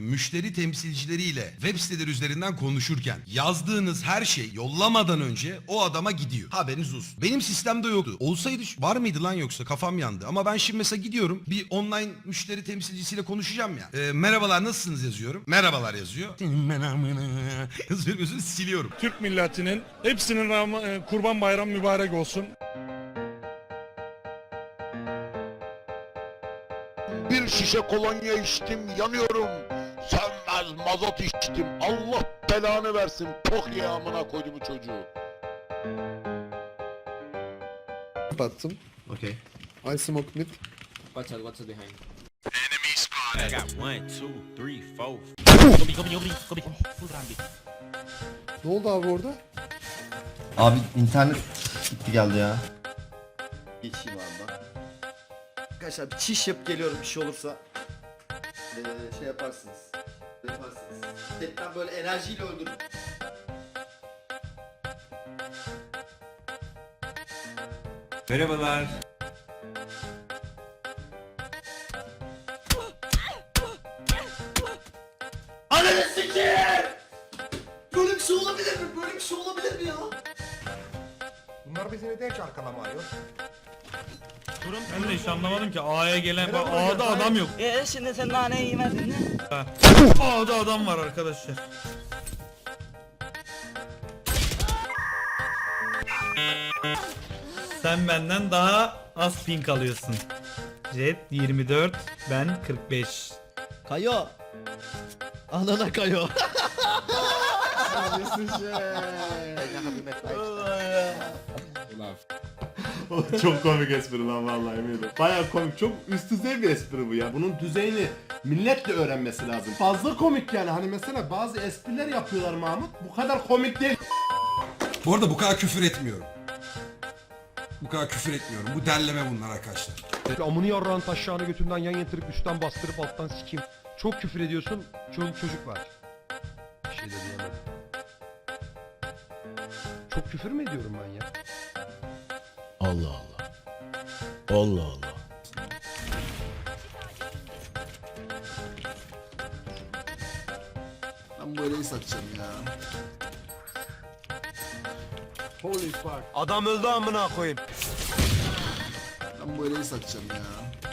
müşteri temsilcileriyle web siteleri üzerinden konuşurken yazdığınız her şey yollamadan önce o adama gidiyor. Haberiniz olsun. Benim sistemde yoktu. Olsaydı var mıydı lan yoksa kafam yandı. Ama ben şimdi mesela gidiyorum bir online müşteri temsilcisiyle konuşacağım ya. Ee, merhabalar nasılsınız yazıyorum. Merhabalar yazıyor. yazıyorum yazıyorum siliyorum. Türk milletinin hepsinin Ram- e, kurban bayramı mübarek olsun. Bir şişe kolonya içtim yanıyorum. Sönmez mazot içtim. Allah belanı versin. Çok iyi amına koydu bu çocuğu. Kapattım. Okay. I smoke mid. Watch out, watch out behind. I got one, two, three, four. Ne oldu abi orada? Abi internet gitti geldi ya. Geçeyim abi bak. Arkadaşlar bir çiş yap geliyorum bir şey olursa. Ee, şey yaparsınız. Yaparsınız. Chatten böyle enerjiyle öldürün. Merhabalar. Ananı sikeyim! Böyle bir şey olabilir mi? Böyle bir şey olabilir mi ya? Bunlar bizi neden hiç arkalamıyor? Ben de hiç anlamadım ki A'ya gelen bak A'da adam yok. E şimdi sen nane yemedin mi? A'da adam var arkadaşlar. Sen benden daha az pink alıyorsun. Jet 24, ben 45. Kayo. Anana kayo. çok komik espri lan vallahi eminim. Baya komik. Çok üst düzey bir espri bu ya. Bunun düzeyini millet de öğrenmesi lazım. Fazla komik yani. Hani mesela bazı espriler yapıyorlar Mahmut. Bu kadar komik değil. Bu arada bu kadar küfür etmiyorum. Bu kadar küfür etmiyorum. Bu derleme bunlar arkadaşlar. Amını yarrağın taşağını götünden yan yatırıp üstten bastırıp alttan sikeyim. Çok küfür ediyorsun. Çoluk çocuk var. Bir şey de diyemedim. Çok küfür mü ediyorum ben ya? Allah Allah. Allah Allah. Ben bu eleyi satacağım ya. Holy fuck. Adam öldü amına koyayım. Ben bu eleyi satacağım ya.